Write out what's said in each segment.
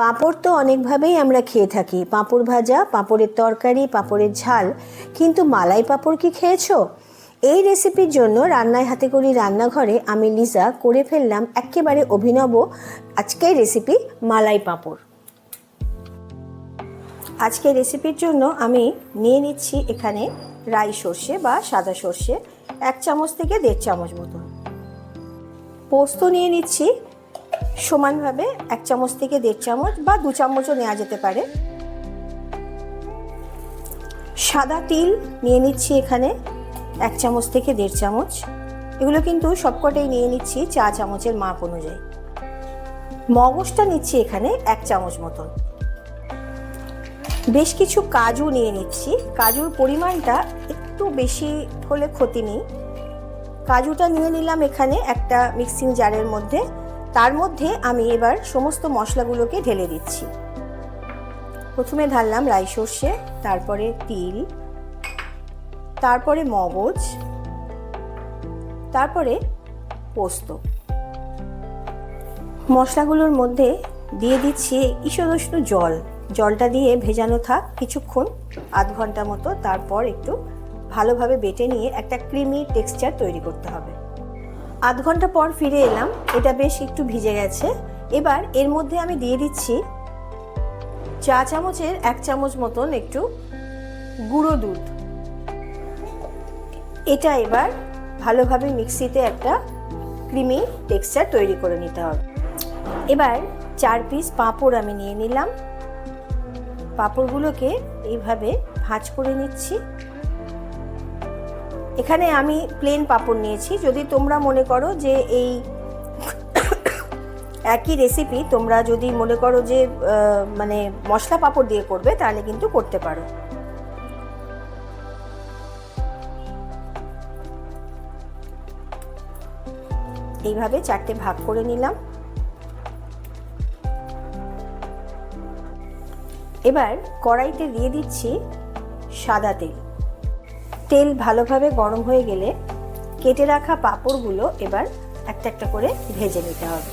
পাঁপড় তো অনেকভাবেই আমরা খেয়ে থাকি। পাঁপড় ভাজা, পাঁপড়ের তরকারি, পাঁপড়ের ঝাল। কিন্তু মালাই পাঁপড় কি খেয়েছো? এই রেসিপির জন্য রান্নায় হাতে করি রান্নাঘরে আমি লিজা করে ফেললাম একেবারে অভিনব আজকের রেসিপি মালাই পাঁপড়। আজকের রেসিপির জন্য আমি নিয়ে নিচ্ছি এখানে রাই সর্ষে বা সাদা সর্ষে, এক চামচ থেকে দেড় চামচ মতো পোস্ত নিয়ে নিচ্ছি সমানভাবে এক চামচ থেকে দেড় চামচ বা দু চামচও নেওয়া যেতে পারে। সাদা তিল নিয়ে নিচ্ছি এখানে এক চামচ থেকে দেড় চামচ। এগুলো কিন্তু সবকটাই নিয়ে নিচ্ছি চা চামচের মাপ অনুযায়ী। মগজটা নিচ্ছি এখানে এক চামচ মতন। বেশ কিছু কাজু নিয়ে নিচ্ছি। কাজুর পরিমাণটা একটু বেশি হলে ক্ষতি নেই। কাজুটা নিয়ে নিলাম এখানে একটা মিক্সিং জারের মধ্যে। তার মধ্যে আমি এবার সমস্ত মশলাগুলোকে ঢেলে দিচ্ছি। প্রথমে ঢাললাম রাই সর্ষে, তারপরে তিল, তারপরে মগজ, তারপরে পোস্ত। মশলাগুলোর মধ্যে দিয়ে দিচ্ছি ঈষদুষ্ণ জল। জলটা দিয়ে ভেজানো থাক কিছুক্ষণ, আধ ঘণ্টা মতো, তারপর একটু ভালোভাবে বেটে নিয়ে একটা ক্রিমি টেক্সচার তৈরি করতে হবে। আধ ঘণ্টা পর ফিরে এলাম। এটা বেশ একটু ভিজে গেছে। এবার এর মধ্যে আমি দিয়ে দিচ্ছি চা চামচের এক চামচ মতন একটু গুঁড়ো দুধ। এটা এবার ভালোভাবে মিক্সিতে একটা ক্রিমি টেক্সচার তৈরি করে নিতে হবে। এবার চার পিস পাঁপড় আমি নিয়ে নিলাম। পাঁপড়গুলোকে এইভাবে ভাঁজ করে নিচ্ছি। এখানে আমি প্লেন পাঁপড় নিয়েছি। যদি তোমরা মনে করো যে এই একই রেসিপি তোমরা যদি মনে করো যে মানে মশলা পাঁপড় দিয়ে করবে, তাহলে কিন্তু করতে পারো। এইভাবে চারটে ভাগ করে নিলাম। এবার কড়াইতে দিয়ে দিচ্ছি সাদা তেল। তেল ভালোভাবে গরম হয়ে গেলে কেটে রাখা পাঁপড়গুলো এবার একটা একটা করে ভেজে নিতে হবে।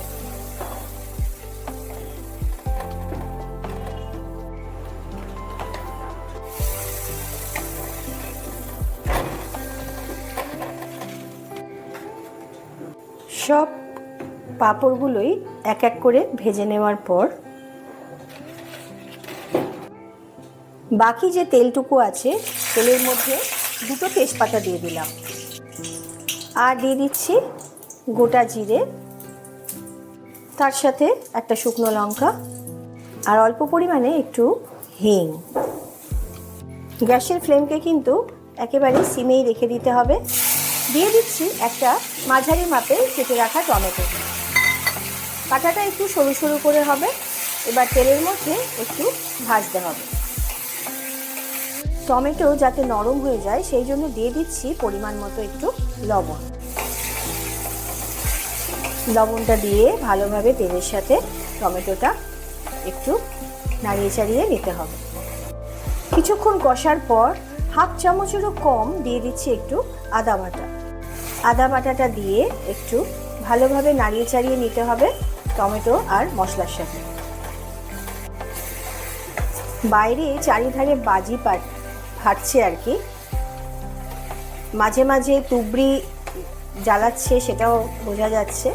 সব পাঁপড়গুলোই এক এক করে ভেজে নেওয়ার পর বাকি যে তেলটুকু আছে, তেলের মধ্যে দুটো তেজপাতা দিয়ে দিলাম। আর দিয়ে দিচ্ছি গোটা জিরে, তার সাথে একটা শুকনো লঙ্কা, আর অল্প পরিমাণে একটু হিং। গ্যাসের ফ্লেমকে কিন্তু একেবারে সিমেই রেখে দিতে হবে। দিয়ে দিচ্ছি একটা মাঝারি মাপে কেটে রাখা টমেটো। কাঁটাটা একটু সরু সরু করে হবে। এবার তেলের মধ্যে একটু ভাজতে হবে। টমেটো যাতে নরম হয়ে যায়, সেই জন্য দিয়ে দিচ্ছি পরিমাণ মতো একটু লবণ। লবণটা দিয়ে ভালোভাবে তেলের সাথে টমেটোটা একটু নাড়িয়ে চাড়িয়ে নিতে হবে। কিছুক্ষণ কষার পর হাফ চামচেরও কম দিয়ে দিচ্ছি একটু আদা বাটা। আদা বাটাটা দিয়ে একটু ভালোভাবে নাড়িয়ে চাড়িয়ে নিতে হবে টমেটো আর মশলার সাথে। বাইরে চারিধারে বাজি পাট ফাটছে আর কি। মাঝে মাঝে তুবড়ি জ্বালাচ্ছে সেটাও বোঝা যাচ্ছে।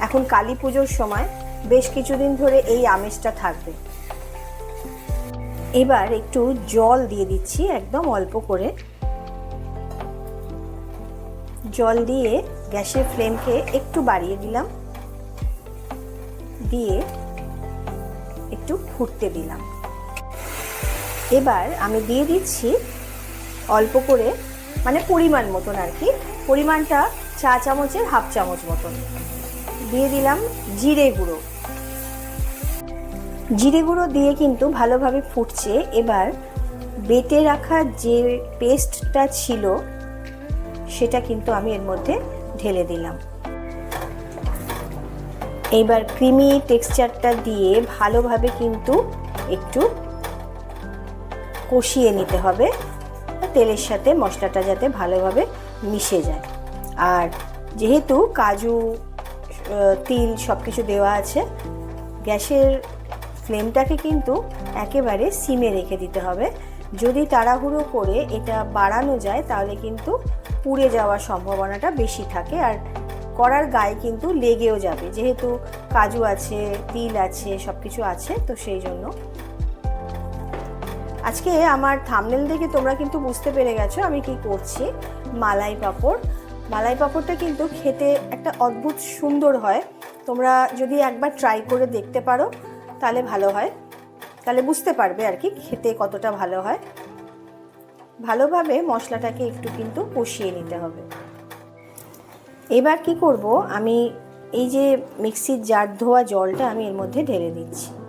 এখন কালী পুজোর সময় বেশ কিছুদিন ধরে এই আমেজটা থাকবে। এবার একটু জল দিয়ে দিচ্ছি একদম অল্প করে। জল দিয়ে গ্যাসের ফ্লেমকে একটু বাড়িয়ে দিলাম। দিয়ে একটু ফুটতে দিলাম। এবার আমি দিয়ে দিচ্ছি অল্প করে মানে পরিমাণ মতন আর কি। পরিমাণটা চা চামচের হাফ চামচ মতন। দিয়ে দিলাম জিরে গুঁড়ো। জিরে গুঁড়ো দিয়ে কিন্তু ভালোভাবে ফুটছে। এবার বেটে রাখা যে পেস্টটা ছিল, সেটা কিন্তু আমি এর মধ্যে ঢেলে দিলাম। এইবার ক্রিমি টেক্সচারটা দিয়ে ভালোভাবে কিন্তু একটু কষিয়ে নিতে হবে। তেলের সাথে মশলাটা যাতে ভালোভাবে মিশে যায়। আর যেহেতু কাজু তিল সব কিছু দেওয়া আছে, গ্যাসের ফ্লেমটাকে কিন্তু একেবারে সিমে রেখে দিতে হবে। যদি তাড়াহুড়ো করে এটা বাড়ানো যায়, তাহলে কিন্তু পুড়ে যাওয়ার সম্ভাবনাটা বেশি থাকে। আর করার গায়ে কিন্তু লেগেও যাবে। যেহেতু কাজু আছে, তিল আছে সব কিছু আছে, তো সেই জন্য আজকে আমার থামনেল দেখে তোমরা কিন্তু বুঝতে পেরে গেছো আমি কি করছি। মালাই পাঁপড়। মালাই পাঁপড়টা কিন্তু খেতে একটা অদ্ভুত সুন্দর হয়। তোমরা যদি একবার ট্রাই করে দেখতে পারো, তাহলে ভালো হয়। তাহলে বুঝতে পারবে আর কি খেতে কতটা ভালো হয়। ভালোভাবে মশলাটাকে একটু কিন্তু কষিয়ে নিতে হবে। এবার কি করব, আমি এই যে মিক্সির জার ধোয়া জলটা আমি এর মধ্যে ঢেলে দিচ্ছি।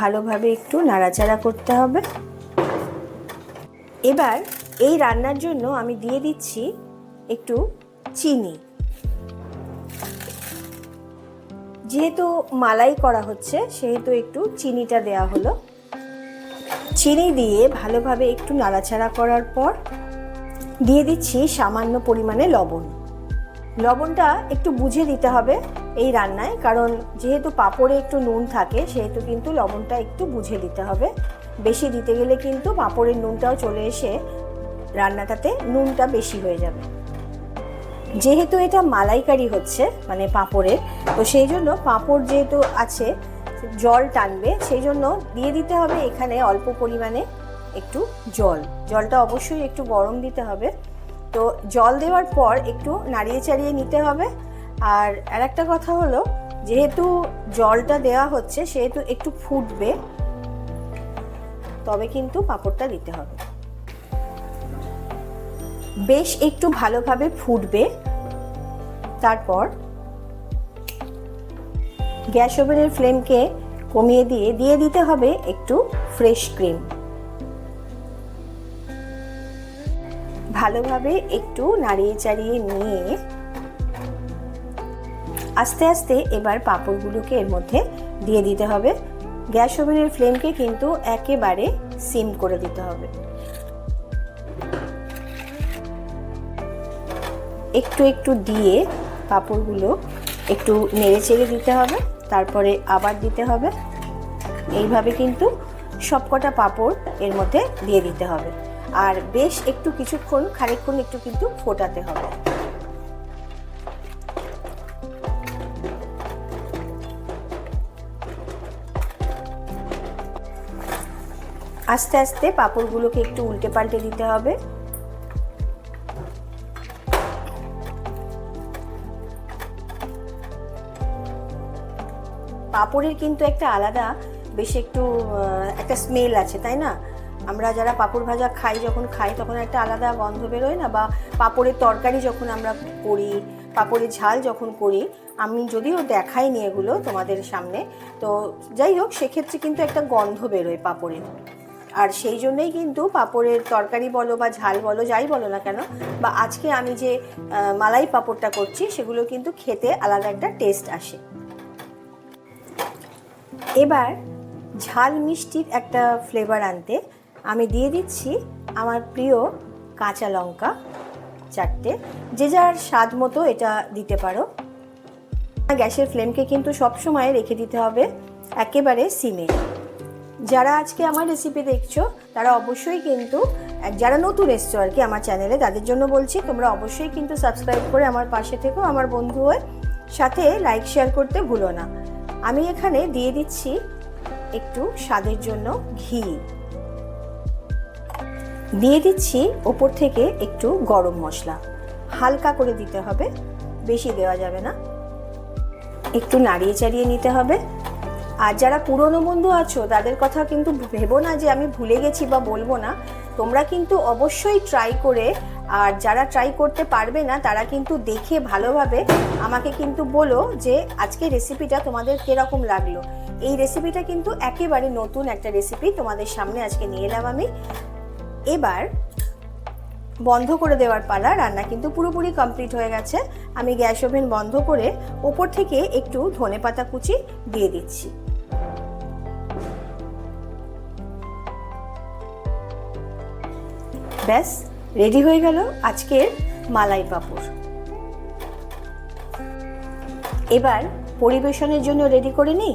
ভালোভাবে একটু নাড়াচাড়া করতে হবে। এবার এই রান্নার জন্য আমি দিয়ে দিচ্ছি একটু চিনি। যেহেতু মালাই করা হচ্ছে, সেহেতু একটু চিনিটা দেয়া হলো। চিনি দিয়ে ভালোভাবে একটু নাড়াচাড়া করার পর দিয়ে দিচ্ছি সামান্য পরিমাণে লবণ। লবণটা একটু বুঝে দিতে হবে এই রান্নায়, কারণ যেহেতু পাঁপড়ে একটু নুন থাকে, সেহেতু কিন্তু লবণটা একটু বুঝে দিতে হবে। বেশি দিতে গেলে কিন্তু পাঁপড়ের নুনটাও চলে এসে রান্নাটাতে নুনটা বেশি হয়ে যাবে। যেহেতু এটা মালাইকারি হচ্ছে মানে পাঁপড়ের, তো সেই জন্য পাঁপড় যেহেতু আছে, জল টানবে, সেই জন্য দিয়ে দিতে হবে এখানে অল্প পরিমাণে একটু জল। জলটা অবশ্যই একটু গরম দিতে হবে। তো জল দেওয়ার পর একটু নাড়িয়ে চাড়িয়ে নিতে হবে। আর আর একটা কথা হলো, যেহেতু জলটা দেওয়া হচ্ছে, সেহেতু একটু ফুটবে, তবে কিন্তু পাঁপড়টা দিতে হবে। বেশ একটু ভালোভাবে ফুটবে, তারপর গ্যাস ওভেনের ফ্লেমকে কমিয়ে দিয়ে দিয়ে দিতে হবে একটু ফ্রেশ ক্রিম। ভালোভাবে একটু নাড়িয়ে চাড়িয়ে নিয়ে আস্তে আস্তে এবার পাঁপড়গুলোকে এর মধ্যে দিয়ে দিতে হবে। গ্যাস ওভেনের ফ্লেমকে কিন্তু একেবারে সিম করে দিতে হবে। একটু একটু দিয়ে পাঁপড়গুলো একটু নেড়ে চেড়ে দিতে হবে, তারপরে আবার দিতে হবে। এইভাবে কিন্তু সবকটা পাঁপড় এর মধ্যে দিয়ে দিতে হবে। আর বেশ একটু কিছুক্ষণ, খানিকক্ষণ একটু কিন্তু ফোটাতে হবে। আস্তে আস্তে পাঁপড়গুলোকে একটু উল্টে পাল্টে দিতে হবে। পাঁপড়ের কিন্তু একটা আলাদা বেশ একটু একটা স্মেল আছে, তাই না? আমরা যারা পাঁপড় ভাজা খাই, যখন খাই তখন একটা আলাদা গন্ধ বেরোয় না? বা পাঁপড়ের তরকারি যখন আমরা করি, পাঁপড়ের ঝাল যখন করি, আমি যদিও দেখাইনি এগুলো তোমাদের সামনে, তো যাই হোক, সেক্ষেত্রে কিন্তু একটা গন্ধ বেরোয় পাঁপড়ের আর সেই জন্যই কিন্তু পাঁপড়ের তরকারি বলো বা ঝাল বলো, যাই বলো না কেন, বা আজকে আমি যে মালাই পাঁপড়টা করছি, সেগুলো কিন্তু খেতে আলাদা একটা টেস্ট আসে। এবার ঝাল মিষ্টির একটা ফ্লেভার আনতে আমি দিয়ে দিচ্ছি আমার প্রিয় কাঁচা লঙ্কা চারটে, যে যার স্বাদ মতো এটা দিতে পারো। গ্যাসের ফ্লেমকে কিন্তু সবসময় রেখে দিতে হবে একেবারে সিমে। যারা আজকে আমার রেসিপি দেখছ, তারা অবশ্যই কিন্তু যারা নতুন এসছো আর কি আমার চ্যানেলে তাদের জন্য বলছি, তোমরা অবশ্যই কিন্তু সাবস্ক্রাইব করে আমার পাশে থেকেও আমার বন্ধু হয়ে। সাথে লাইক শেয়ার করতে ভুলো না। আমি এখানে দিয়ে দিচ্ছি একটু স্বাদের জন্য ঘি। দিয়ে দিচ্ছি ওপর থেকে একটু গরম মশলা। হালকা করে দিতে হবে, বেশি দেওয়া যাবে না। একটু নাড়িয়ে চাড়িয়ে নিতে হবে। আর যারা পুরনো বন্ধু আছো, তাদের কথা কিন্তু ভেবো না যে আমি ভুলে গেছি বা বলব না। তোমরা কিন্তু অবশ্যই ট্রাই করে, আর যারা ট্রাই করতে পারবে না, তারা কিন্তু দেখে ভালোভাবে আমাকে কিন্তু বলো যে আজকে রেসিপিটা তোমাদের কীরকম লাগল। এই রেসিপিটা কিন্তু একেবারে নতুন একটা রেসিপি তোমাদের সামনে আজকে নিয়ে এলাম আমি। এবার বন্ধ করে দেওয়ার পালা, রান্না কিন্তু পুরোপুরি কমপ্লিট হয়ে গেছে। আমি গ্যাস ওভেন বন্ধ করে ওপর থেকে একটু ধনে পাতা কুচি দিয়ে দিচ্ছি। ব্যাস, রেডি হয়ে গেল আজকের মালাই পাপড়। এবার পরিবেশনের জন্য রেডি করে নিই।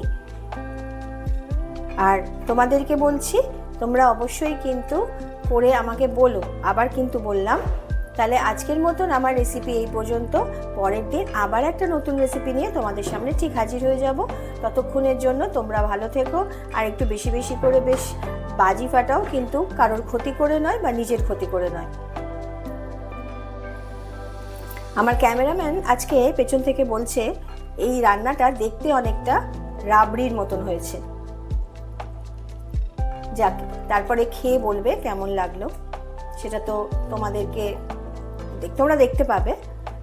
আর তোমাদেরকে বলছি, তোমরা অবশ্যই কিন্তু করে আমাকে বলো, আবার কিন্তু বললাম। তাহলে আজকের মতন আমার রেসিপি এই পর্যন্ত। পরের দিন আবার একটা নতুন রেসিপি নিয়ে তোমাদের সামনে ঠিক হাজির হয়ে যাব। ততক্ষণের জন্য তোমরা ভালো থেকো, আর একটু বেশি বেশি করে বেশ বাজি ফাটাও কিন্তু কারোর ক্ষতি করে নয় বা নিজের ক্ষতি করে নয়। আমার ক্যামেরাম্যান আজকে পেছন থেকে বলছে, এই রান্নাটা দেখতে অনেকটা রাবড়ির মতন হয়েছে। যাক, তারপরে খেয়ে বলবে কেমন লাগল। সেটা তো তোমাদেরকে তোমরা দেখতে পাবে।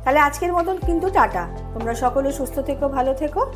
তাহলে আজকের মতন কিন্তু টাটা। তোমরা সকলে সুস্থ থেকো, ভালো থেকো।